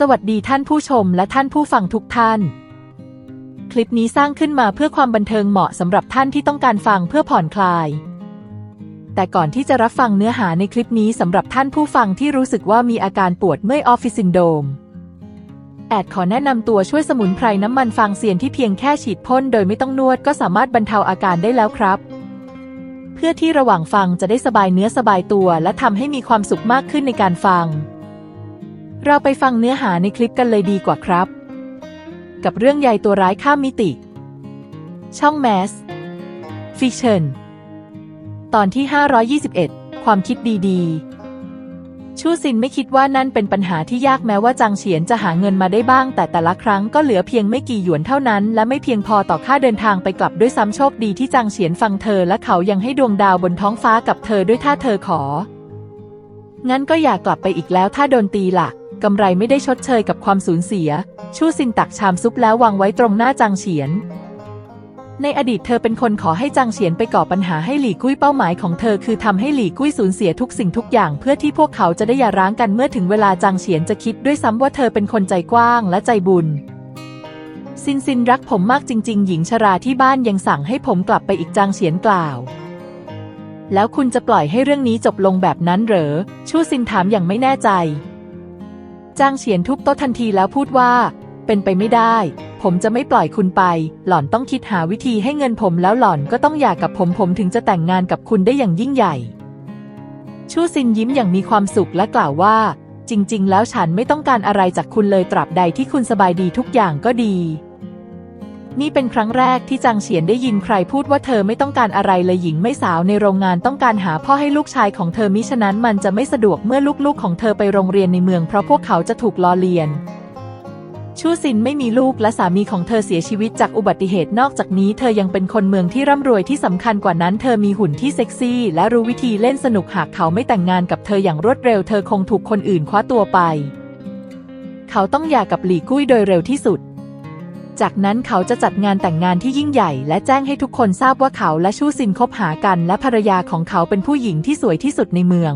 สวัสดีท่านผู้ชมและท่านผู้ฟังทุกท่าน คลิปนี้สร้างขึ้นมาเพื่อความบันเทิงเหมาะสำหรับท่านที่ต้องการฟังเพื่อผ่อนคลาย แต่ก่อนที่จะรับฟังเนื้อหาในคลิปนี้สำหรับท่านผู้ฟังที่รู้สึกว่ามีอาการปวดเมื่อยออฟฟิศซินโดมแอดขอแนะนำตัวช่วยสมุนไพรน้ำมันฟางเซียนที่เพียงแค่ฉีดพ่นโดยไม่ต้องนวดก็สามารถบรรเทาอาการได้แล้วครับ เพื่อที่ระหว่างฟังจะได้สบายเนื้อสบายตัว และทำให้มีความสุขมากขึ้นในการฟัง เราไปฟังเนื้อหาในคลิปกันเลยดีกว่าครับ กับเรื่องใยตัวร้ายข้ามมิติ ช่องแมสฟิชเชนตอนที่ 521 ความคิดดีๆ ชูซินไม่คิดว่านั่นเป็นปัญหาที่ยากแม้ว่าจางเฉียนจะหาเงินมาได้บ้าง แต่แต่ละครั้งก็เหลือเพียงไม่กี่หยวนเท่านั้น และไม่เพียงพอต่อค่าเดินทางไปกลับด้วยซ้ำโชคดีที่จางเฉียนฟังเธอ และเขายังให้ดวงดาวบนท้องฟ้ากับเธอด้วยถ้าเธอขอ งั้นก็อย่ากกลับไปอีกแล้วถ้าโดนตีล่ะ กำไรไม่ได้ชดเชยกับความสูญเสีย ชูซินตักชามซุปแล้ววางไว้ตรงหน้าจางเฉียน ในอดีตเธอเป็นคนขอให้จางเฉียนไปก่อปัญหาให้หลี่กุ้ยเป้าหมายของเธอคือทำให้หลี่กุ้ยสูญเสียทุกสิ่งทุกอย่าง เพื่อที่พวกเขาจะได้หย่าร้างกันเมื่อถึงเวลาจางเฉียนจะคิดด้วยซ้ำว่าเธอเป็นคนใจกว้างและใจบุญซินซินรักผมมากจริง ๆ หญิงชราที่บ้านยังสั่งให้ผมกลับไปอีกจางเฉียนกล่าว แล้วคุณจะปล่อยให้เรื่องนี้จบลงแบบนั้นเหรอ ชูซินถามอย่างไม่แน่ใจ จางเฉียนทุบโต๊ะทันทีแล้วพูดว่า เป็นไปไม่ได้ ผมจะไม่ปล่อยคุณไป หล่อนต้องคิดหาวิธีให้เงินผมแล้วหล่อนก็ต้องหย่ากับผมผมถึงจะแต่งงานกับคุณได้อย่างยิ่งใหญ่ ชูซินยิ้มอย่างมีความสุขและกล่าวว่า จริง ๆ แล้วฉันไม่ต้องการอะไรจากคุณเลยตราบใดที่คุณสบายดีทุกอย่างก็ดี นี่เป็นครั้งแรกที่จางเฉียนได้ยินใครพูดว่าเธอไม่ต้องการอะไรเลยหญิงไม่สาวในโรงงานต้องการหาพ่อให้ลูกชายของเธอมิฉะนั้นมันจะไม่สะดวกเมื่อลูกๆของเธอไปโรงเรียนในเมืองเพราะพวกเขาจะถูกล้อเลียนชูซินไม่มีลูกและสามีของเธอเสียชีวิตจากอุบัติเหตุนอกจากนี้เธอยังเป็นคนเมืองที่ร่ำรวยที่สำคัญกว่านั้นเธอมีหุ่นที่เซ็กซี่และรู้วิธีเล่นสนุกหากเขาไม่แต่งงานกับเธออย่างรวดเร็วเธอคงถูกคนอื่นคว้าตัวไป เขาต้องหย่ากับหลี่กุ้ยโดยเร็วที่สุด จากนั้นเขาจะจัดงานแต่งงานที่ยิ่งใหญ่และแจ้งให้ทุกคนทราบว่าเขาและชูซินคบหากัน และภรรยาของเขาเป็นผู้หญิงที่สวยที่สุดในเมือง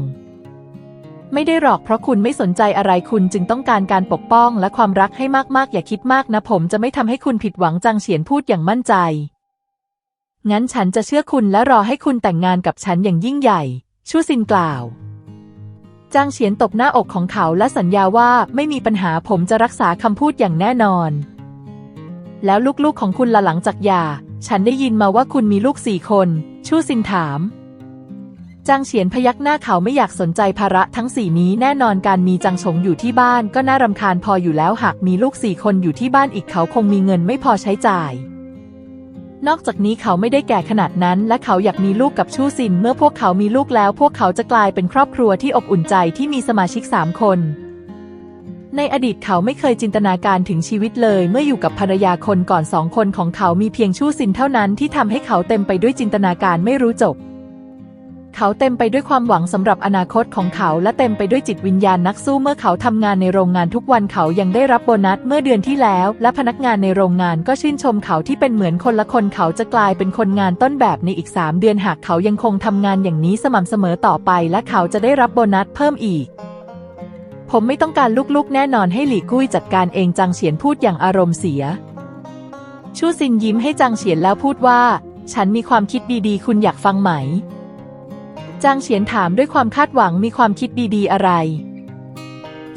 ไม่ได้หรอกเพราะคุณไม่สนใจอะไรคุณจึงต้องการการปกป้องและความรักให้มากๆ อย่าคิดมากนะผมจะไม่ทำให้คุณผิดหวังจางเฉียนพูดอย่างมั่นใจ งั้นฉันจะเชื่อคุณและรอให้คุณแต่งงานกับฉันอย่างยิ่งใหญ่ ชูซินกล่าวจางเฉียนตบหน้าอกของเขาและสัญญาว่าไม่มีปัญหาผมจะรักษาคำพูดอย่างแน่นอน แล้วลูกๆของคุณละหลังจากหย่า ฉันได้ยินมาว่าคุณมีลูกสี่คน ชูซินถาม จางเฉียนพยักหน้าเขาไม่อยากสนใจภาระทั้งสี่นี้แน่นอนการมีจางฉงอยู่ที่บ้านก็น่ารำคาญพออยู่แล้วหากมีลูกสี่คนอยู่ที่บ้านอีกเขาคงมีเงินไม่พอใช้จ่าย นอกจากนี้เขาไม่ได้แก่ขนาดนั้น และเขาอยากมีลูกกับชูซิน เมื่อพวกเขามีลูกแล้ว พวกเขาจะกลายเป็นครอบครัวที่อบอุ่นใจที่มีสมาชิกสามคน ในอดีตเขาไม่เคยจินตนาการถึงชีวิตเลยเมื่ออยู่กับภรรยาคนก่อนสองคนของเขามีเพียงชูซินเท่านั้นที่ทำให้เขาเต็มไปด้วยจินตนาการไม่รู้จบ เขาเต็มไปด้วยความหวังสำหรับอนาคตของเขาและเต็มไปด้วยจิตวิญญาณนักสู้เมื่อเขาทำงานในโรงงานทุกวันเขายังได้รับโบนัสเมื่อเดือนที่แล้ว และพนักงานในโรงงานก็ชื่นชมเขาที่เป็นเหมือนคนละคนเขาจะกลายเป็นคนงานต้นแบบในอีก 3 เดือนหากเขายังคงทำงานอย่างนี้สม่ำเสมอต่อไป และเขาจะได้รับโบนัสเพิ่มอีก ผมไม่ต้องการลูกๆ แน่นอนให้หลี่กุ้ยจัดการเองจางเฉียนพูดอย่างอารมณ์เสีย ชูซินยิ้มให้จางเฉียนแล้วพูดว่า ฉันมีความคิดดีๆ คุณอยากฟังไหม จางเฉียนถามด้วยความคาดหวังมีความคิดดีๆ อะไร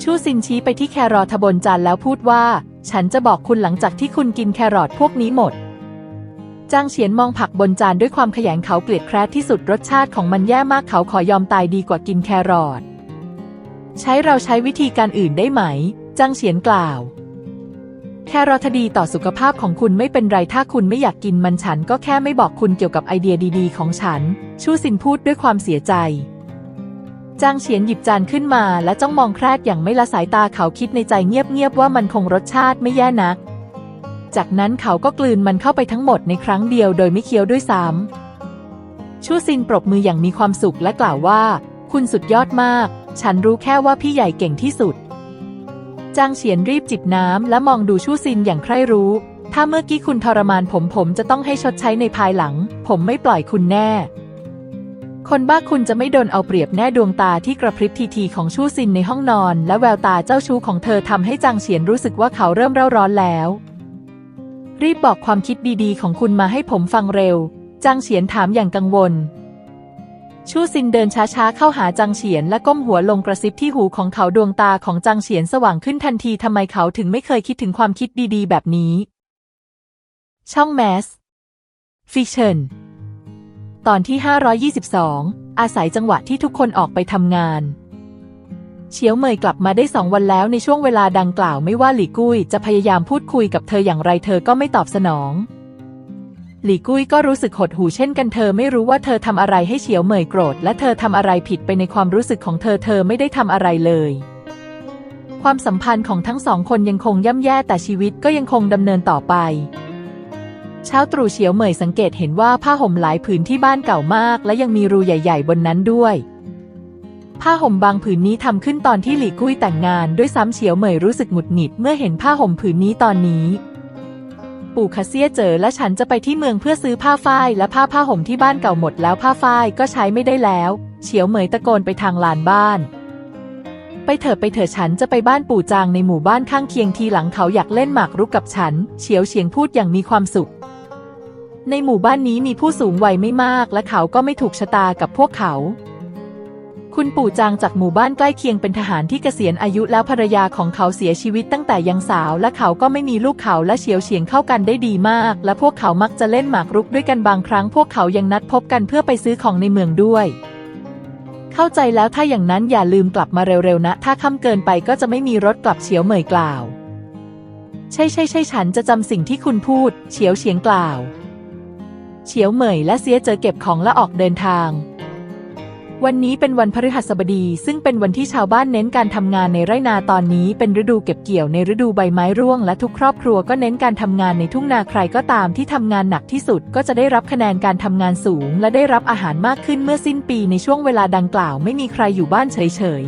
ชูซินชี้ไปที่แครอทบนจานแล้วพูดว่า ฉันจะบอกคุณหลังจากที่คุณกินแครอทพวกนี้หมดจางเฉียนมองผักบนจานด้วยความขยงเขาเกลียดแคร์ที่สุดรสชาติของมันแย่มากเขาขอยอมตายดีกว่ากินแครอท ใช้เราใช้วิธีการอื่นได้ไหมจางเฉียนกล่าว แครอทดีต่อสุขภาพของคุณไม่เป็นไรถ้าคุณไม่อยากกินมันฉันก็แค่ไม่บอกคุณเกี่ยวกับไอเดียดีๆ ของฉัน ชูซินพูดด้วยความเสียใจจางเฉียนหยิบจานขึ้นมาและจ้องมองแครดอย่างไม่ละสายตาเขาคิดในใจเงียบๆว่ามันคงรสชาติไม่แย่นัก จากนั้นเขาก็กลืนมันเข้าไปทั้งหมดในครั้งเดียวโดยไม่เคี้ยวด้วยซ้ำชูซินปรบมืออย่างมีความสุขและกล่าวว่า คุณสุดยอดมาก ฉันรู้แค่ว่าพี่ใหญ่เก่งที่สุด จางเฉียนรีบจิบน้ำและมองดูชูซินอย่างใคร่รู้ ถ้าเมื่อกี้คุณทรมานผมผมจะต้องให้ชดใช้ในภายหลัง ผมไม่ปล่อยคุณแน่ คนบ้าคุณจะไม่โดนเอาเปรียบแน่ดวงตาที่กระพริบทีๆของชู่ซินในห้องนอน และแววตาเจ้าชู้ของเธอทำให้จางเฉียนรู้สึกว่าเขาเริ่มเร่าร้อนแล้ว รีบบอกความคิดดีๆ ของคุณมาให้ผมฟังเร็วจางเฉียนถามอย่างกังวล ชูซินเดินช้าๆเข้าหาจางเฉียนและก้มหัวลงกระซิบที่หูของเขาดวงตาของจางเฉียนสว่างขึ้นทันทีทำไมเขาถึงไม่เคยคิดถึงความคิดดีๆ แบบนี้ ช่องแมส ฟิเชนตอนที่ 522 อาศัยจังหวะที่ทุกคนออกไปทำงาน เฉียวเมยกลับมาได้สองวันแล้วในช่วงเวลาดังกล่าวไม่ว่าหลี่กุ้ยจะพยายามพูดคุยกับเธออย่างไรเธอก็ไม่ตอบสนอง หลี่กุ้ยก็รู้สึกหดหู่เช่นกันเธอไม่รู้ว่าเธอทำอะไรให้เฉียวเหมยโกรธ และเธอทำอะไรผิดไปในความรู้สึกของเธอเธอไม่ได้ทำอะไรเลย ความสัมพันธ์ของทั้งสองคนยังคงย่ำแย่แต่ชีวิตก็ยังคงดำเนินต่อไป เช้าตรู่เฉียวเหมยสังเกตเห็นว่าผ้าห่มหลายผืนที่บ้านเก่ามาก และยังมีรูใหญ่ ๆ บนนั้นด้วยผ้าห่มบางผืนนี้ทำขึ้นตอนที่หลี่กุ้ยแต่งงาน ด้วยซ้ำเฉียวเหมยรู้สึกหงุดหงิดเมื่อเห็นผ้าห่มผืนนี้ตอนนี้ ปู่คาเซียเจอและฉันจะไปที่เมืองเพื่อซื้อผ้าฝ้ายและผ้าผ้าห่มที่บ้านเก่าหมดแล้วผ้าฝ้ายก็ใช้ไม่ได้แล้ว เฉียวเหมยตะโกนไปทางลานบ้าน ไปเถอะไปเถอะฉันจะไปบ้านปู่จางในหมู่บ้านข้างเคียงทีหลังเขาอยากเล่นหมากรุกกับฉัน เฉียวเฉียงพูดอย่างมีความสุข ในหมู่บ้านนี้มีผู้สูงวัยไม่มากและเขาก็ไม่ถูกชะตากับพวกเขา คุณปู่จางจากหมู่บ้านใกล้เคียงเป็นทหารที่เกษียณอายุแล้วภรรยาของเขาเสียชีวิตตั้งแต่ยังสาว และเขาก็ไม่มีลูกเขาและเฉียวเฉียงเข้ากันได้ดีมาก และพวกเขามักจะเล่นหมากรุกด้วยกันบางครั้ง พวกเขายังนัดพบกันเพื่อไปซื้อของในเมืองด้วย เข้าใจแล้วถ้าอย่างนั้นอย่าลืมกลับมาเร็วๆนะ ถ้าค่ำเกินไปก็จะไม่มีรถกลับเฉียวเหมยกล่าว ใช่ใช่ใช่ฉันจะจำสิ่งที่คุณพูด เฉียวเฉียงกล่าว เฉียวเหมยและเสียเจอเก็บของและออกเดินทาง วันนี้เป็นวันพฤหัสบดี ซึ่งเป็นวันที่ชาวบ้านเน้นการทำงานในไร่นาตอนนี้ เป็นฤดูเก็บเกี่ยวในฤดูใบไม้ร่วง และทุกครอบครัวก็เน้นการทำงานในทุ่งนาใครก็ตามที่ทำงานหนักที่สุด ก็จะได้รับคะแนนการทำงานสูง และได้รับอาหารมากขึ้นเมื่อสิ้นปีในช่วงเวลาดังกล่าวไม่มีใครอยู่บ้านเฉย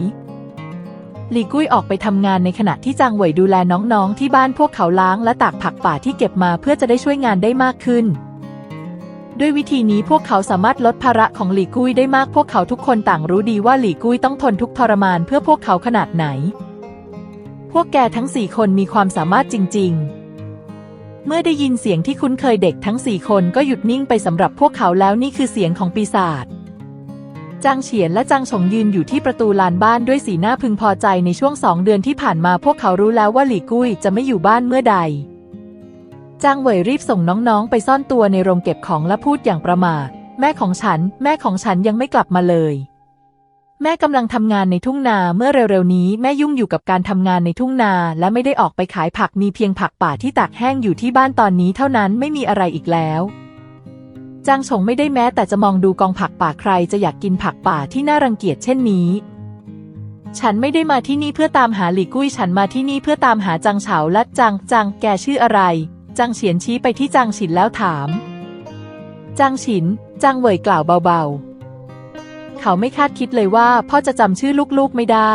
ๆหลีกุ้ยออกไปทำงานในขณะที่จางเหวยดูแลน้องๆ ที่บ้านพวกเขาล้างและตากผักป่าที่เก็บมาเพื่อจะได้ช่วยงานได้มากขึ้น ด้วยวิธีนี้พวกเขาสามารถลดภาระของหลี่กุ้ยได้มากพวกเขาทุกคนต่างรู้ดีว่าหลี่กุ้ยต้องทนทุกทรมานเพื่อพวกเขาขนาดไหน พวกแกทั้งสี่คนมีความสามารถจริง ๆ เมื่อได้ยินเสียงที่คุ้นเคยเด็กทั้งสี่คนก็หยุดนิ่งไปสำหรับพวกเขาแล้วนี่คือเสียงของปีศาจจางเฉียนและจางฉงยืนอยู่ที่ประตูลานบ้านด้วยสีหน้าพึงพอใจในช่วงสองเดือนที่ผ่านมาพวกเขารู้แล้วว่าหลี่กุ้ยจะไม่อยู่บ้านเมื่อใด จางเหวยรีบส่งน้องๆ ไปซ่อนตัวในโรงเก็บของและพูดอย่างประมาทแม่ของฉัน แม่ของฉันยังไม่กลับมาเลย แม่กำลังทำงานในทุ่งนาเมื่อเร็วๆนี้แม่ยุ่งอยู่กับการทำงานในทุ่งนาและไม่ได้ออกไปขายผักมีเพียงผักป่าที่ตากแห้งอยู่ที่บ้านตอนนี้เท่านั้นไม่มีอะไรอีกแล้วจางฉงไม่ได้แม้แต่จะมองดูกองผักป่าใครจะอยากกินผักป่าที่น่ารังเกียจเช่นนี้ ฉันไม่ได้มาที่นี่เพื่อตามหาหลี่กุ้ยฉันมาที่นี่เพื่อตามหาจางเฉาและจางจางแกชื่ออะไร จางเฉียนชี้ไปที่จางฉินแล้วถาม จางฉิน จางเหวยกล่าวเบาๆ เขาไม่คาดคิดเลยว่าพ่อจะจำชื่อลูกๆไม่ได้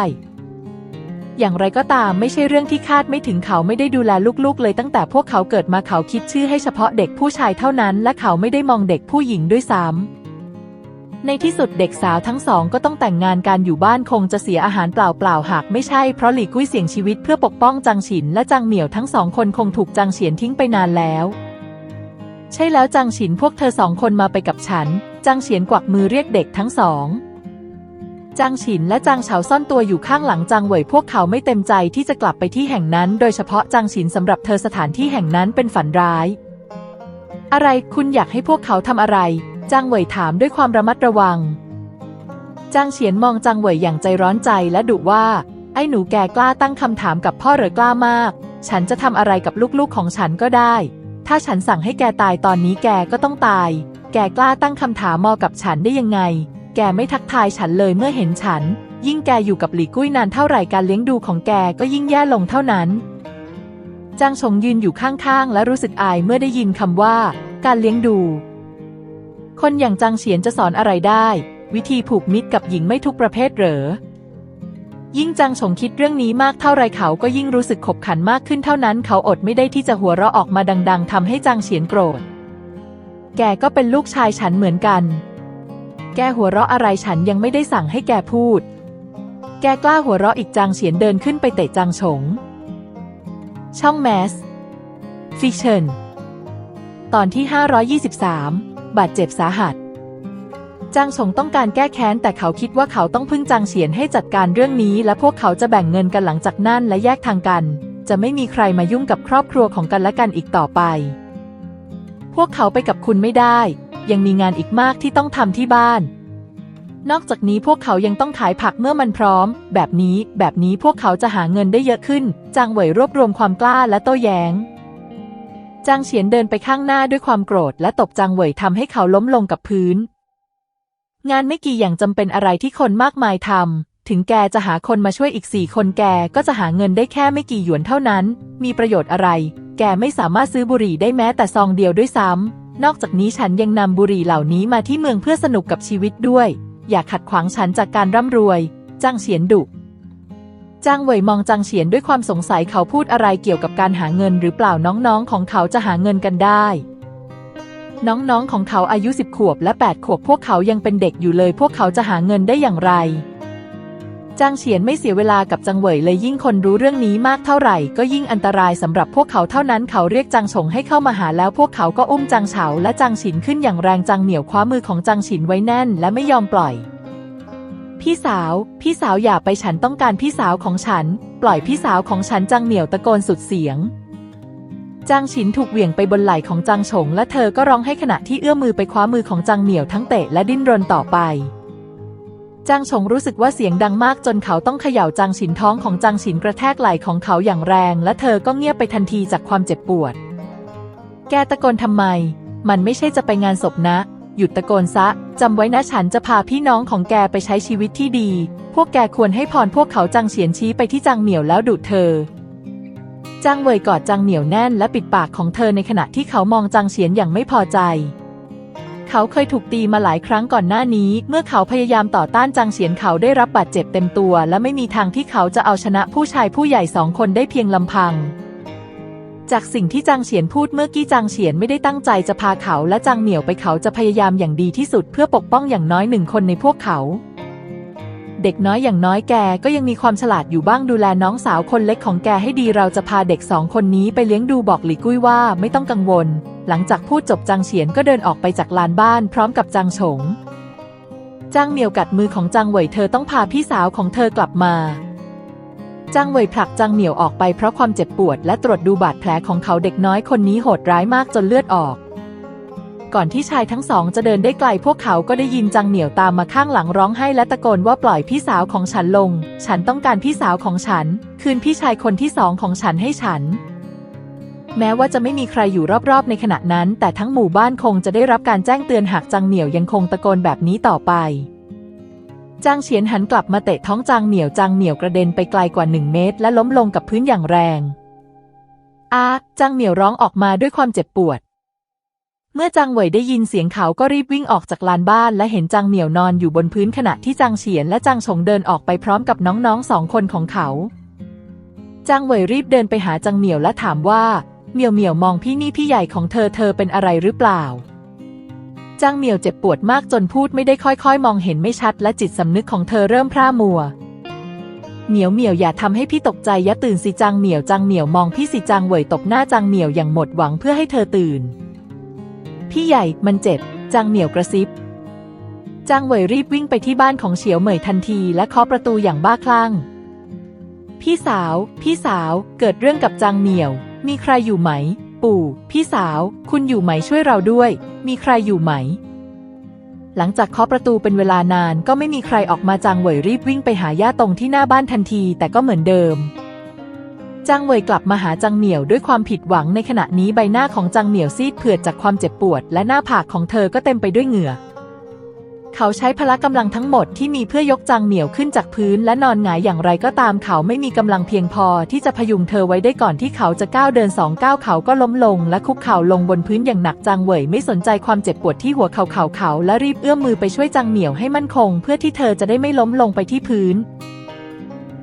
อย่างไรก็ตามไม่ใช่เรื่องที่คาดไม่ถึงเขาไม่ได้ดูแลลูกๆ เลยตั้งแต่พวกเขาเกิดมาเขาคิดชื่อให้เฉพาะเด็กผู้ชายเท่านั้น และเขาไม่ได้มองเด็กผู้หญิงด้วยซ้ำ ในที่สุดเด็กสาวทั้งสองก็ต้องแต่งงานการอยู่บ้านคงจะเสียอาหารเปล่าๆหากไม่ใช่เพราะหลีกุ้ยเสี่ยงชีวิตเพื่อปกป้องจางฉินและจางเหมียวทั้งสองคนคงถูกจางเฉียนทิ้งไปนานแล้ว ใช่แล้วจางฉินพวกเธอสองคนมาไปกับฉันจางเฉียนกวักมือเรียกเด็กทั้งสองจางฉินและจางเฉาซ่อนตัวอยู่ข้างหลังจางเหวยพวกเขาไม่เต็มใจที่จะกลับไปที่แห่งนั้น โดยเฉพาะจางฉินสำหรับเธอสถานที่แห่งนั้นเป็นฝันร้าย อะไรคุณอยากให้พวกเขาทำอะไร จางเหวยถามด้วยความระมัดระวัง จางเฉียนมองจางเหวยอย่างใจร้อนใจและดุว่า ไอ้หนูแกกล้าตั้งคำถามกับพ่อเหรือกล้ามาก ฉันจะทำอะไรกับลูกๆของฉันก็ได้ ถ้าฉันสั่งให้แกตายตอนนี้แกก็ต้องตาย แกกล้าตั้งคำถามมอกับฉันได้ยังไง แกไม่ทักทายฉันเลยเมื่อเห็นฉัน ยิ่งแกอยู่กับหลี่กุ้ยนานเท่าไหร่การเลี้ยงดูของแกก็ยิ่งแย่ลงเท่านั้นจางชงยืนอยู่ข้างๆ และรู้สึกอายเมื่อได้ยินคำว่า การเลี้ยงดู คนอย่างจางเฉียนจะสอนอะไรได้ วิธีผูกมิตรกับหญิงไม่ทุกประเภทเหรอ ยิ่งจางฉงคิดเรื่องนี้มากเท่าไรเขาก็ยิ่งรู้สึกขบขันมากขึ้นเท่านั้น เขาอดไม่ได้ที่จะหัวเราะออกมาดัง ๆทำให้จางเฉียนโกรธ แกก็เป็นลูกชายฉันเหมือนกัน แกหัวเราะอะไรฉันยังไม่ได้สั่งให้แกพูด แกกล้าหัวเราะอีกจางเฉียนเดินขึ้นไปเตะจางฉง ช่องแมสฟิชเชนตอนที่ 523 บาดเจ็บสาหัสจางฉงต้องการแก้แค้นแต่เขาคิดว่าเขาต้องพึ่งจางเฉียนให้จัดการเรื่องนี้ และพวกเขาจะแบ่งเงินกันหลังจากนั้นและแยกทางกัน จะไม่มีใครมายุ่งกับครอบครัวของกันและกันอีกต่อไป พวกเขาไปกับคุณไม่ได้ ยังมีงานอีกมากที่ต้องทำที่บ้าน นอกจากนี้พวกเขายังต้องขายผักเมื่อมันพร้อม แบบนี้แบบนี้พวกเขาจะหาเงินได้เยอะขึ้น จางเหวยรวบรวมความกล้าและโต้แย้ง จางเฉียนเดินไปข้างหน้าด้วยความโกรธและตบจางเหวยทำให้เขาล้มลงกับพื้น งานไม่กี่อย่างจำเป็นอะไรที่คนมากมายทำถึงแกจะหาคนมาช่วยอีกสี่คนแกก็จะหาเงินได้แค่ไม่กี่หยวนเท่านั้น มีประโยชน์อะไร แกไม่สามารถซื้อบุหรี่ได้แม้แต่ซองเดียวด้วยซ้ำนอกจากนี้ฉันยังนำบุหรี่เหล่านี้มาที่เมืองเพื่อสนุกกับชีวิตด้วย อย่าขัดขวางฉันจากการร่ำรวยจ้างเฉียนดุ จางเหวยมองจางเฉียนด้วยความสงสัยเขาพูดอะไรเกี่ยวกับการหาเงินหรือเปล่าน้องๆ ของเขาจะหาเงินกันได้ น้องๆ ของเขาอายุสิบขวบและแปดขวบพวกเขายังเป็นเด็กอยู่เลย พวกเขาจะหาเงินได้อย่างไรจางเฉียนไม่เสียเวลากับจังเหวยเลยยิ่งคนรู้เรื่องนี้มากเท่าไหร่ ก็ยิ่งอันตรายสำหรับพวกเขาเท่านั้นเขาเรียกจางฉงให้เข้ามาหาแล้วพวกเขาก็อุ้มจางเฉาและจางฉินขึ้นอย่างแรงจางเหนียวคว้ามือของจางฉินไว้แน่นและไม่ยอมปล่อย พี่สาว พี่สาวอย่าไปฉันต้องการพี่สาวของฉัน ปล่อยพี่สาวของฉันจางเหนียวตะโกนสุดเสียง จางฉินถูกเหวี่ยงไปบนไหล่ของจางฉงและเธอก็ร้องให้ขณะที่เอื้อมมือไปคว้ามือของจางเหนียวทั้งเตะและดิ้นรนต่อไปจางฉงรู้สึกว่าเสียงดังมากจนเขาต้องเขย่าจางฉินท้องของจางฉินกระแทกไหล่ของเขาอย่างแรง และเธอก็เงียบไปทันทีจากความเจ็บปวด แกตะโกนทำไม มันไม่ใช่จะไปงานศพนะ หยุดตะโกนซะ จำไว้นะฉันจะพาพี่น้องของแกไปใช้ชีวิตที่ดี พวกแกควรให้พรพวกเขาจางเฉียนชี้ไปที่จางเหนียวแล้วดุเธอจางเวยกอดจางเหนียวแน่นและปิดปากของเธอในขณะที่เขามองจางเฉียนอย่างไม่พอใจ เขาเคยถูกตีมาหลายครั้งก่อนหน้านี้ เมื่อเขาพยายามต่อต้านจางเฉียนเขาได้รับบาดเจ็บเต็มตัว และไม่มีทางที่เขาจะเอาชนะผู้ชายผู้ใหญ่สองคนได้เพียงลำพัง จากสิ่งที่จางเฉียนพูดเมื่อกี้จางเฉียนไม่ได้ตั้งใจจะพาเขาและจางเหนียวไปเขาจะพยายามอย่างดีที่สุดเพื่อปกป้องอย่างน้อยหนึ่งคนในพวกเขา เด็กน้อยอย่างน้อยแกก็ยังมีความฉลาดอยู่บ้างดูแลน้องสาวคนเล็กของแกให้ดีเราจะพาเด็กสองคนนี้ไปเลี้ยงดูบอกหลีกุ้ยว่าไม่ต้องกังวล หลังจากพูดจบจางเฉียนก็เดินออกไปจากลานบ้านพร้อมกับจางฉงจางเหมียวกัดมือของจางเหวยเธอต้องพาพี่สาวของเธอกลับมา จางเวยผลักจางเหมียวออกไปเพราะความเจ็บปวดและตรวจดูบาดแผลของเขาเด็กน้อยคนนี้โหดร้ายมากจนเลือดออก ก่อนที่ชายทั้งสองจะเดินได้ไกลพวกเขาก็ได้ยินจางเหนียวตามมาข้างหลังร้องไห้และตะโกนว่าปล่อยพี่สาวของฉันลง ฉันต้องการพี่สาวของฉัน คืนพี่ชายคนที่สองของฉันให้ฉัน แม้ว่าจะไม่มีใครอยู่รอบๆ ในขณะนั้น แต่ทั้งหมู่บ้านคงจะได้รับการแจ้งเตือนหากจางเหนียวยังคงตะโกนแบบนี้ต่อไป จางเฉียนหันกลับมาเตะท้องจางเหนียวจางเหนียวกระเด็นไปไกลกว่าหนึ่งเมตร และล้มลงกับพื้นอย่างแรง อาจางเหนียวร้องออกมาด้วยความเจ็บปวด เมื่อจางเหวยได้ยินเสียงเขาก็รีบวิ่งออกจากลานบ้าน และเห็นจางเหนียวนอนอยู่บนพื้นขณะที่จางเฉียนและจางฉงเดินออกไปพร้อมกับน้องๆสองคนของเขาจางเหวยรีบเดินไปหาจางเหมียวและถามว่าเหมียวเหมียวมองพี่นี่พี่ใหญ่ของเธอเธอเป็นอะไรหรือเปล่า จางเหมียวเจ็บปวดมากจนพูดไม่ได้ค่อยๆ มองเห็นไม่ชัดและจิตสำนึกของเธอเริ่มพร่ามัวเหมียวเหมียวอย่าทำให้พี่ตกใจยะตื่นสิจางเหมียวจางเหมียวมองพี่สิจางเหวยตบหน้าจางเหมียวอย่างหมดหวังเพื่อให้เธอตื่น พี่ใหญ่มันเจ็บจางเหมียวกระซิบจางเหวยรีบวิ่งไปที่บ้านของเฉียวเหมยทันทีและเคาะประตูอย่างบ้าคลั่ง พี่สาว พี่สาว เกิดเรื่องกับจางเหมียว มีใครอยู่ไหม ปู่ พี่สาว คุณอยู่ไหมช่วยเราด้วย มีใครอยู่ไหม หลังจากเคาะประตูเป็นเวลานานก็ไม่มีใครออกมาจางเหวยรีบวิ่งไปหาย่าตรงที่หน้าบ้านทันทีแต่ก็เหมือนเดิมจางเหวยกลับมาหาจางเหมียวด้วยความผิดหวังในขณะนี้ใบหน้าของจางเหมียวซีดเผือดจากความเจ็บปวด และหน้าผากของเธอก็เต็มไปด้วยเหงื่อ เขาใช้พละกำลังทั้งหมดที่มีเพื่อยกจางเหมียวขึ้นจากพื้นและนอนหงายอย่างไรก็ตามเขาไม่มีกำลังเพียงพอที่จะพยุงเธอไว้ได้ก่อนที่เขาจะก้าวเดินสองก้าวเขาก็ล้มลงและคุกเข่าลงบนพื้นอย่างหนักจางเหวยไม่สนใจความเจ็บปวดที่หัวเข่าเขาเขาและรีบเอื้อมมือไปช่วยจางเหมียวให้มั่นคง เพื่อที่เธอจะได้ไม่ล้มลงไปที่พื้น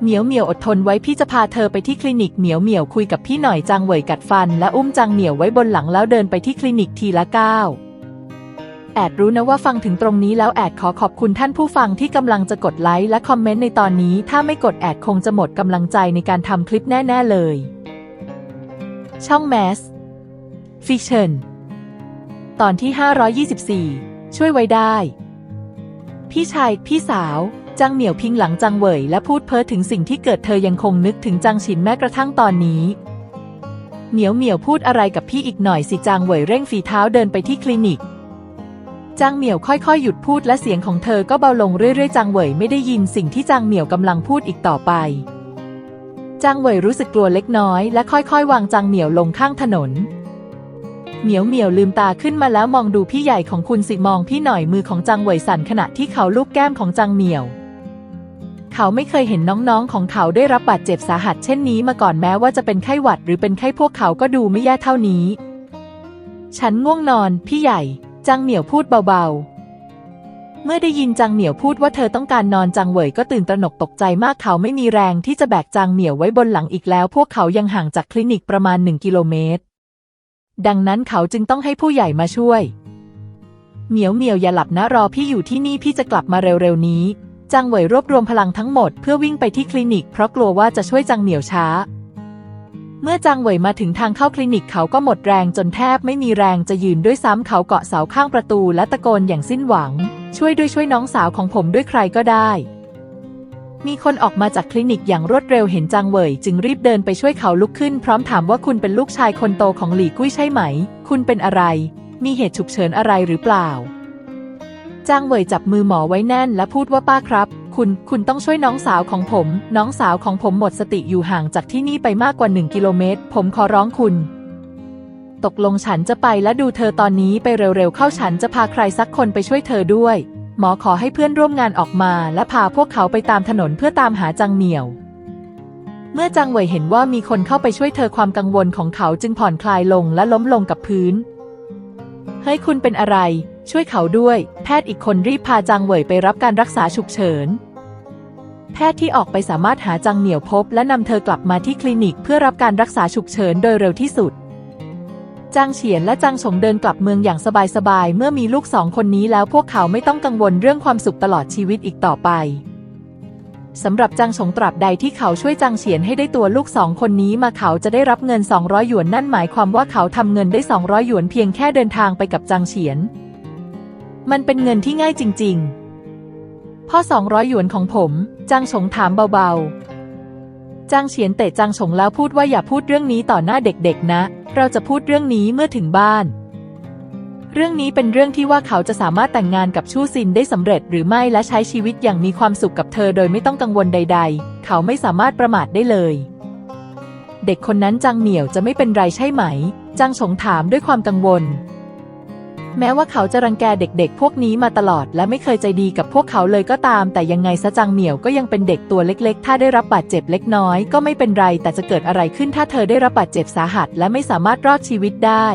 เหมียวเหมียวอดทนไว้พี่จะพาเธอไปที่คลินิกเหมียวเหมียวคุยกับพี่หน่อยจางเหวยกัดฟัน และอุ้มจางเหมียวไว้บนหลังแล้วเดินไปที่คลินิกทีละก้าว แอดรู้นะว่าฟังถึงตรงนี้แล้วแอดขอขอบคุณท่านผู้ฟังที่กำลังจะกดไลค์และคอมเมนต์ในตอนนี้ ถ้าไม่กดแอดคงจะหมดกำลังใจในการทำคลิปแน่ ๆ เลย ช่อง Mass Fiction ตอนที่ 524 ช่วยไว้ได้ พี่ชาย พี่สาว จังเหมียวพิงหลังจังเหวยและพูดเพ้อถึงสิ่งที่เกิดเธอยังคงนึกถึงจังฉินแม้กระทั่งตอนนี้เหมียวเหมียวพูดอะไรกับพี่อีกหน่อยสิจางเหวยเร่งฝีเท้าเดินไปที่คลินิก จางเหมียวค่อยๆ หยุดพูดและเสียงของเธอก็เบาลงเรื่อยๆ จางเหวยไม่ได้ยินสิ่งที่จางเหมียวกำลังพูดอีกต่อไป จางเหวยรู้สึกกลัวเล็กน้อย และค่อยๆ วางจางเหมียวลงข้างถนน เหมียวเหมียวลืมตาขึ้นมาแล้วมองดูพี่ใหญ่ของคุณสิมองพี่หน่อยมือของจางเหวยสั่นขณะที่เขาลูบแก้มของจางเหมียว เขาไม่เคยเห็นน้องๆของเขาได้รับบาดเจ็บสาหัสเช่นนี้มาก่อนแม้ว่าจะเป็นไข้หวัดหรือเป็นไข้พวกเขาก็ดูไม่แย่เท่านี้ ฉันง่วงนอน พี่ใหญ่ จางเหมียวพูดเบาๆ เมื่อได้ยินจางเหมียวพูดว่าเธอต้องการนอนจางเหวยก็ตื่นตระหนกตกใจมากเขาไม่มีแรงที่จะแบกจางเหมียวไว้บนหลังอีกแล้ว พวกเขายังห่างจากคลินิกประมาณหนึ่งกิโลเมตร ดังนั้นเขาจึงต้องให้ผู้ใหญ่มาช่วย เหมียวเหมียวอย่าหลับนะรอพี่อยู่ที่นี่พี่จะกลับมาเร็วๆนี้จางเหวยรวบรวมพลังทั้งหมดเพื่อวิ่งไปที่คลินิกเพราะกลัวว่าจะช่วยจางเหมียวช้า เมื่อจางเหวยมาถึงทางเข้าคลินิกเขาก็หมดแรงจนแทบไม่มีแรงจะยืนด้วยซ้ำเขาเกาะเสาข้างประตูและตะโกนอย่างสิ้นหวัง ช่วยด้วยช่วยน้องสาวของผมด้วยใครก็ได้ มีคนออกมาจากคลินิกอย่างรวดเร็วเห็นจางเหวยจึงรีบเดินไปช่วยเขาลุกขึ้น พร้อมถามว่าคุณเป็นลูกชายคนโตของหลี่กุ้ยใช่ไหม คุณเป็นอะไร มีเหตุฉุกเฉินอะไรหรือเปล่าจางเหวยจับมือหมอไว้แน่นและพูดว่าป้าครับ คุณ คุณต้องช่วยน้องสาวของผม น้องสาวของผมหมดสติอยู่ห่างจากที่นี่ไปมากกว่าหนึ่งกิโลเมตร ผมขอร้องคุณ ตกลงฉันจะไปและดูเธอตอนนี้ไปเร็วๆ เข้าฉันจะพาใครสักคนไปช่วยเธอด้วย หมอขอให้เพื่อนร่วมงานออกมา และพาพวกเขาไปตามถนนเพื่อตามหาจังเหมียว เมื่อจังเหวยเห็นว่ามีคนเข้าไปช่วยเธอความกังวลของเขาจึงผ่อนคลายลงและล้มลงกับพื้น เฮ้ยคุณเป็นอะไรช่วยเขาด้วย แพทย์อีกคนรีบพาจางเหวยไปรับการรักษาฉุกเฉิน แพทย์ที่ออกไปสามารถหาจังเหนียวพบ และนำเธอกลับมาที่คลินิกเพื่อรับการรักษาฉุกเฉินโดยเร็วที่สุด จางเฉียนและจางฉงเดินกลับเมืองอย่างสบายๆ เมื่อมีลูกสองคนนี้แล้วพวกเขาไม่ต้องกังวลเรื่องความสุขตลอดชีวิตอีกต่อไปสำหรับจางฉงตราบใดที่เขาช่วยจางเฉียนให้ได้ตัวลูกสองคนนี้มาเขาจะได้รับเงิน 200 หยวนนั่นหมายความว่าเขาทำเงินได้ 200 หยวนเพียงแค่เดินทางไปกับจางเฉียน มันเป็นเงินที่ง่ายจริง ๆ พ่อ200หยวนของผมจางฉงถามเบาๆจางเฉียนเตะจางฉงแล้วพูดว่าอย่าพูดเรื่องนี้ต่อหน้าเด็กๆนะ เราจะพูดเรื่องนี้เมื่อถึงบ้าน เรื่องนี้เป็นเรื่องที่ว่าเขาจะสามารถแต่งงานกับชู่ซินได้สำเร็จหรือไม่และใช้ชีวิตอย่างมีความสุขกับเธอโดยไม่ต้องกังวลใด ๆ เขาไม่สามารถประมาทได้เลย เด็กคนนั้นจางเหมียวจะไม่เป็นไรใช่ไหมจางฉงถามด้วยความกังวล แม้ว่าเขาจะรังแกเด็กๆ พวกนี้มาตลอดและไม่เคยใจดีกับพวกเขาเลยก็ตาม แต่ยังไงซะจางเหมียวก็ยังเป็นเด็กตัวเล็กๆ ถ้าได้รับบาดเจ็บเล็กน้อย ก็ไม่เป็นไร แต่จะเกิดอะไรขึ้นถ้าเธอได้รับบาดเจ็บสาหัส และไม่สามารถรอดชีวิตได้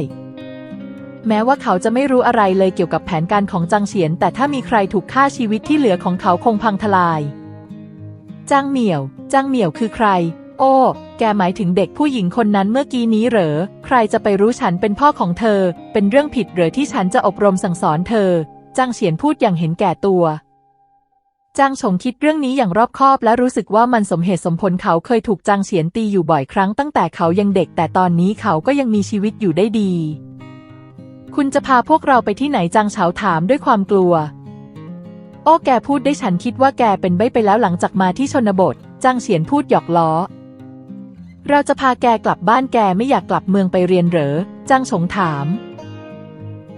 แม้ว่าเขาจะไม่รู้อะไรเลยเกี่ยวกับแผนการของจางเฉียน แต่ถ้ามีใครถูกฆ่าชีวิตที่เหลือของเขาคงพังทลายจางเหมียวจางเหมียวคือใคร โอ้ แกหมายถึงเด็กผู้หญิงคนนั้นเมื่อกี้นี้เหรอ ใครจะไปรู้ฉันเป็นพ่อของเธอ เป็นเรื่องผิดเหรอที่ฉันจะอบรมสั่งสอนเธอจางเฉียนพูดอย่างเห็นแก่ตัวจางฉงคิดเรื่องนี้อย่างรอบคอบ และรู้สึกว่ามันสมเหตุสมผลเขาเคยถูกจางเฉียนตีอยู่บ่อยครั้งตั้งแต่เขายังเด็ก แต่ตอนนี้เขาก็ยังมีชีวิตอยู่ได้ดี คุณจะพาพวกเราไปที่ไหนจางเฉาถามด้วยความกลัว โอ้แกพูดได้ฉันคิดว่าแกเป็นใบไปแล้วหลังจากมาที่ชนบทจางเฉียนพูดหยอกล้อ เราจะพาแกกลับบ้านแกไม่อยากกลับเมืองไปเรียนเหรอจางฉงถาม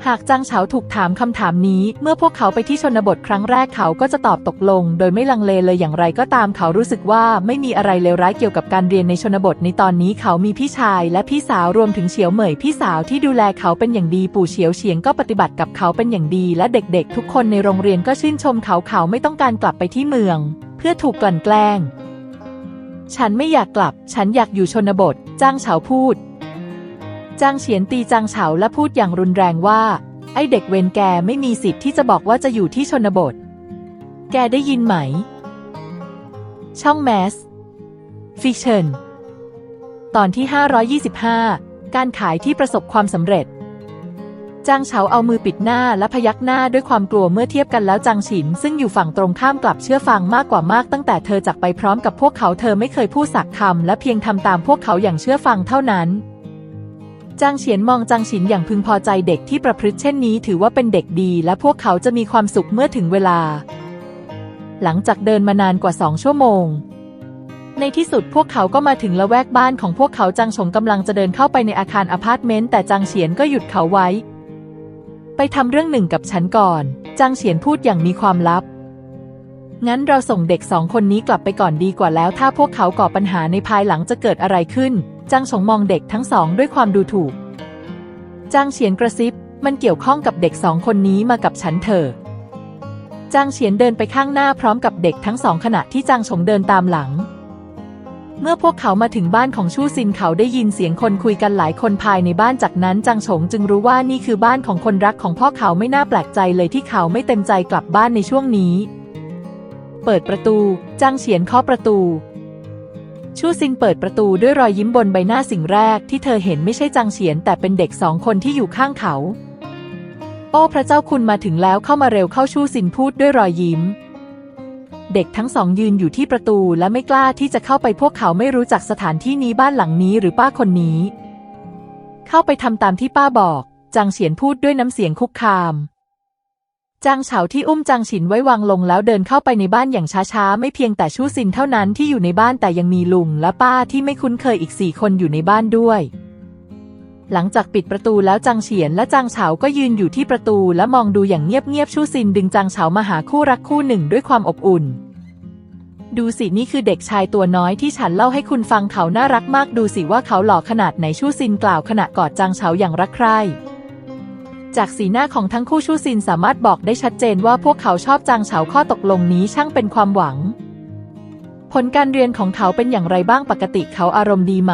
หากจางเฉาถูกถามคำถามนี้ เมื่อพวกเขาไปที่ชนบทครั้งแรกเขาก็จะตอบตกลง โดยไม่ลังเลเลยอย่างไรก็ตามเขารู้สึกว่าไม่มีอะไรเลวร้ายเกี่ยวกับการเรียนในชนบทในตอนนี้เขามีพี่ชายและพี่สาวรวมถึงเฉียวเหมยพี่สาวที่ดูแลเขาเป็นอย่างดีปู่เฉียวเฉียงก็ปฏิบัติกับเขาเป็นอย่างดี และเด็กๆ ทุกคนในโรงเรียนก็ชื่นชมเขาเขาไม่ต้องการกลับไปที่เมือง เพื่อถูกกลั่นแกล้ง ฉันไม่อยากกลับ ฉันอยากอยู่ชนบท จ้างเฉาพูดจางเฉียนตีจางเฉาและพูดอย่างรุนแรงว่า ไอเด็กเวนแกไม่มีสิทธิ์ที่จะบอกว่าจะอยู่ที่ชนบท แกได้ยินไหม ช่องแมส ฟิชเชนตอนที่ 525 การขายที่ประสบความสำเร็จ จางเฉาเอามือปิดหน้าและพยักหน้าด้วยความกลัวเมื่อเทียบกันแล้วจางฉิน ซึ่งอยู่ฝั่งตรงข้ามกลับเชื่อฟังมากกว่ามากตั้งแต่เธอจากไปพร้อมกับพวกเขาเธอไม่เคยพูดสักคำและเพียงทำตามพวกเขาอย่างเชื่อฟังเท่านั้นจางเฉียนมองจางฉินอย่างพึงพอใจเด็กที่ประพฤติเช่นนี้ถือว่าเป็นเด็กดีและพวกเขาจะมีความสุขเมื่อถึงเวลา หลังจากเดินมานานกว่าสองชั่วโมง ในที่สุดพวกเขาก็มาถึงละแวกบ้านของพวกเขาจางฉงกำลังจะเดินเข้าไปในอาคารอพาร์ตเมนต์แต่จางเฉียนก็หยุดเขาไว้ ไปทำเรื่องหนึ่งกับฉันก่อน จางเฉียนพูดอย่างมีความลับ งั้นเราส่งเด็กสองคนนี้กลับไปก่อนดีกว่าแล้ว ถ้าพวกเขาก่อปัญหาในภายหลังจะเกิดอะไรขึ้น จางฉงมองเด็กทั้งสองด้วยความดูถูก จางเฉียนกระซิบ มันเกี่ยวข้องกับเด็กสองคนนี้มากับฉันเถอะ จางเฉียนเดินไปข้างหน้าพร้อมกับเด็กทั้งสองขณะที่จางฉงเดินตามหลัง เมื่อพวกเขามาถึงบ้านของชู่ซินเขาได้ยินเสียงคนคุยกันหลายคนภายในบ้านจากนั้นจางฉงจึงรู้ว่านี่คือบ้านของคนรักของพ่อเขาไม่น่าแปลกใจเลยที่เขาไม่เต็มใจกลับบ้านในช่วงนี้ เปิดประตูจางเฉียนเคาะประตู ชู่ซินเปิดประตูด้วยรอยยิ้มบนใบหน้าสิ่งแรกที่เธอเห็นไม่ใช่จางเฉียนแต่เป็นเด็กสองคนที่อยู่ข้างเขา โอ้พระเจ้าคุณมาถึงแล้วเข้ามาเร็วเข้าชู่ซินพูดด้วยรอยยิ้ม เด็กทั้งสองยืนอยู่ที่ประตูและไม่กล้าที่จะเข้าไปพวกเขาไม่รู้จักสถานที่นี้บ้านหลังนี้หรือป้าคนนี้ เข้าไปทำตามที่ป้าบอก จางเฉียนพูดด้วยน้ำเสียงคุกคาม จางเฉาที่อุ้มจางฉินไว้วางลงแล้วเดินเข้าไปในบ้านอย่างช้าๆ ไม่เพียงแต่ชู่ซินเท่านั้นที่อยู่ในบ้านแต่ยังมีลุงและป้าที่ไม่คุ้นเคยอีกสี่คนอยู่ในบ้านด้วย หลังจากปิดประตูแล้วจางเฉียนและจางเฉาก็ยืนอยู่ที่ประตูและมองดูอย่างเงียบๆชูซินดึงจางเฉามาหาคู่รักคู่หนึ่งด้วยความอบอุ่น ดูสินี่คือเด็กชายตัวน้อยที่ฉันเล่าให้คุณฟังเขาน่ารักมากดูสิว่าเขาหล่อขนาดไหนชูซินกล่าวขณะกอดจางเฉาอย่างรักใคร่จากสีหน้าของทั้งคู่ชูซินสามารถบอกได้ชัดเจนว่าพวกเขาชอบจางเฉาข้อตกลงนี้ช่างเป็นความหวัง ผลการเรียนของเขาเป็นอย่างไรบ้างปกติเขาอารมณ์ดีไหม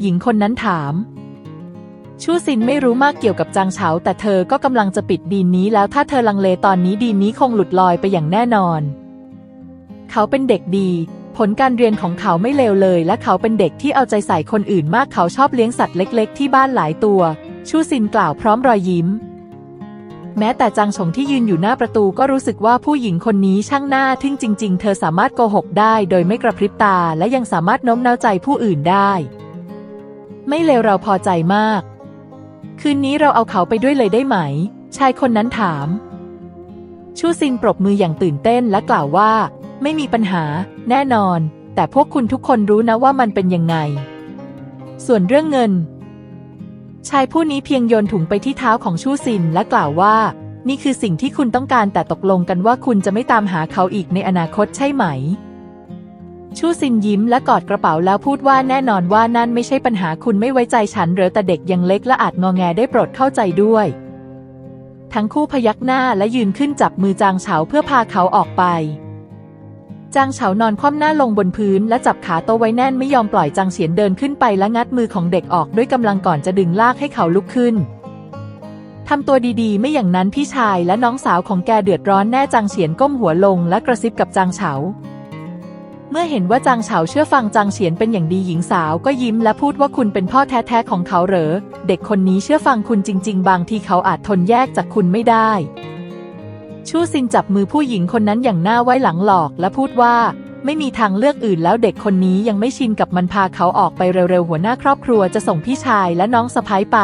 หญิงคนนั้นถาม ชู่ซินไม่รู้มากเกี่ยวกับจางเฉาแต่เธอก็กำลังจะปิดดีนนี้แล้วถ้าเธอลังเลตอนนี้ดีนนี้คงหลุดลอยไปอย่างแน่นอน เขาเป็นเด็กดี ผลการเรียนของเขาไม่เลวเลย และเขาเป็นเด็กที่เอาใจใส่คนอื่นมากเขาชอบเลี้ยงสัตว์เล็ก ๆ ที่บ้านหลายตัว ชู่ซินกล่าวพร้อมรอยยิ้ม แม้แต่จางฉงที่ยืนอยู่หน้าประตูก็รู้สึกว่าผู้หญิงคนนี้ช่างหน้าทึ่งจริง ๆ เธอสามารถโกหกได้โดยไม่กระพริบตาและยังสามารถโน้มน้าวใจผู้อื่นได้ ไม่เลวเราพอใจมาก คืนนี้เราเอาเขาไปด้วยเลยได้ไหม ชายคนนั้นถาม ชูซินปรบมืออย่างตื่นเต้นและกล่าวว่า ไม่มีปัญหา แน่นอน แต่พวกคุณทุกคนรู้นะว่ามันเป็นยังไง ส่วนเรื่องเงิน ชายผู้นี้เพียงโยนถุงไปที่เท้าของชูซินและกล่าวว่า นี่คือสิ่งที่คุณต้องการแต่ตกลงกันว่าคุณจะไม่ตามหาเขาอีกในอนาคตใช่ไหม ชูซินยิ้มและกอดกระเป๋าแล้วพูดว่าแน่นอนว่านั่นไม่ใช่ปัญหาคุณไม่ไว้ใจฉันหรือแต่เด็กยังเล็กและอาจงอแงได้โปรดเข้าใจด้วย ทั้งคู่พยักหน้าและยืนขึ้นจับมือจางเฉาเพื่อพาเขาออกไป จางเฉานอนคว่ำหน้าลงบนพื้นและจับขาโตไว้แน่นไม่ยอมปล่อยจางเฉียนเดินขึ้นไปและงัดมือของเด็กออกด้วยกำลังก่อนจะดึงลากให้เขาลุกขึ้นทำตัวดีๆ ไม่อย่างนั้นพี่ชายและน้องสาวของแกเดือดร้อนแน่จางเฉียนก้มหัวลงและกระซิบกับจางเฉา เมื่อเห็นว่าจางเฉาเชื่อฟังจางเฉียนเป็นอย่างดีหญิงสาวก็ยิ้มและพูดว่าคุณเป็นพ่อแท้ๆของเขาเหรอ เด็กคนนี้เชื่อฟังคุณจริง ๆ บางทีเขาอาจทนแยกจากคุณไม่ได้ ชู่ซินจับมือผู้หญิงคนนั้นอย่างหน้าไว้หลังหลอกและพูดว่า ไม่มีทางเลือกอื่นแล้วเด็กคนนี้ยังไม่ชินกับมันพาเขาออกไปเร็วๆหัวหน้าครอบครัวจะส่งพี่ชายและน้องสะพ้ายไป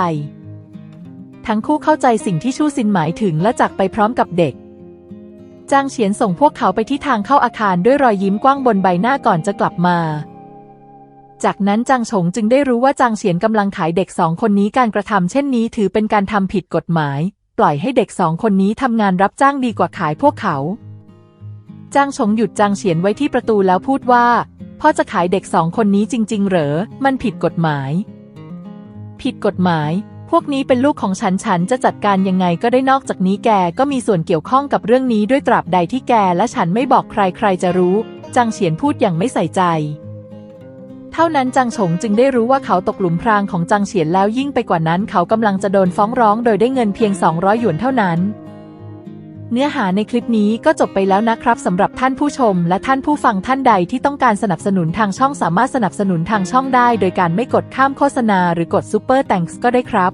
ทั้งคู่เข้าใจสิ่งที่ชู่ซินหมายถึงและจากไปพร้อมกับเด็ก จางเฉียนส่งพวกเขาไปที่ทางเข้าอาคารด้วยรอยยิ้มกว้างบนใบหน้าก่อนจะกลับมา จากนั้นจางฉงจึงได้รู้ว่าจางเฉียนกำลังขายเด็กสองคนนี้การกระทำเช่นนี้ถือเป็นการทำผิดกฎหมาย ปล่อยให้เด็กสองคนนี้ทำงานรับจ้างดีกว่าขายพวกเขาจางฉงหยุดจางเฉียนไว้ที่ประตูแล้วพูดว่าพ่อจะขายเด็กสองคนนี้จริง ๆ เหรอ มันผิดกฎหมาย ผิดกฎหมาย พวกนี้เป็นลูกของฉันฉันจะจัดการยังไงก็ได้นอกจากนี้แกก็มีส่วนเกี่ยวข้องกับเรื่องนี้ด้วยตราบใดที่แกและฉันไม่บอกใครใครจะรู้ จางเฉียนพูดอย่างไม่ใส่ใจ เท่านั้นจางฉงจึงได้รู้ว่าเขาตกหลุมพรางของจางเฉียนแล้วยิ่งไปกว่านั้น เขากำลังจะโดนฟ้องร้องโดยได้เงินเพียง 200 หยวนเท่านั้น เนื้อหาในคลิปนี้ก็จบไปแล้วนะครับสำหรับท่านผู้ชม และท่านผู้ฟังท่านใดที่ต้องการสนับสนุนทางช่องสามารถสนับสนุนทางช่องได้ โดยการไม่กดข้ามโฆษณาหรือกดซูเปอร์แตงส์ก็ได้ครับ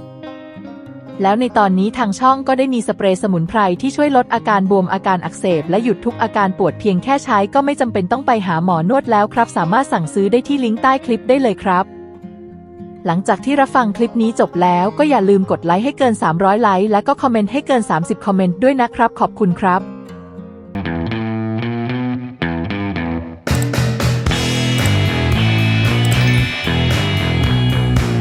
แล้วในตอนนี้ทางช่องก็ได้มีสเปรย์สมุนไพรที่ช่วยลดอาการบวมอาการอักเสบ และหยุดทุกอาการปวดเพียงแค่ใช้ก็ไม่จำเป็นต้องไปหาหมอนวดแล้วครับ สามารถสั่งซื้อได้ที่ลิงก์ใต้คลิปได้เลยครับ หลังจากที่รับฟังคลิปนี้จบแล้วก็อย่าลืมกดไลค์ให้เกิน 300 ไลค์และก็คอมเมนต์ให้เกิน 30 คอมเมนต์ด้วยนะครับ ขอบคุณครับ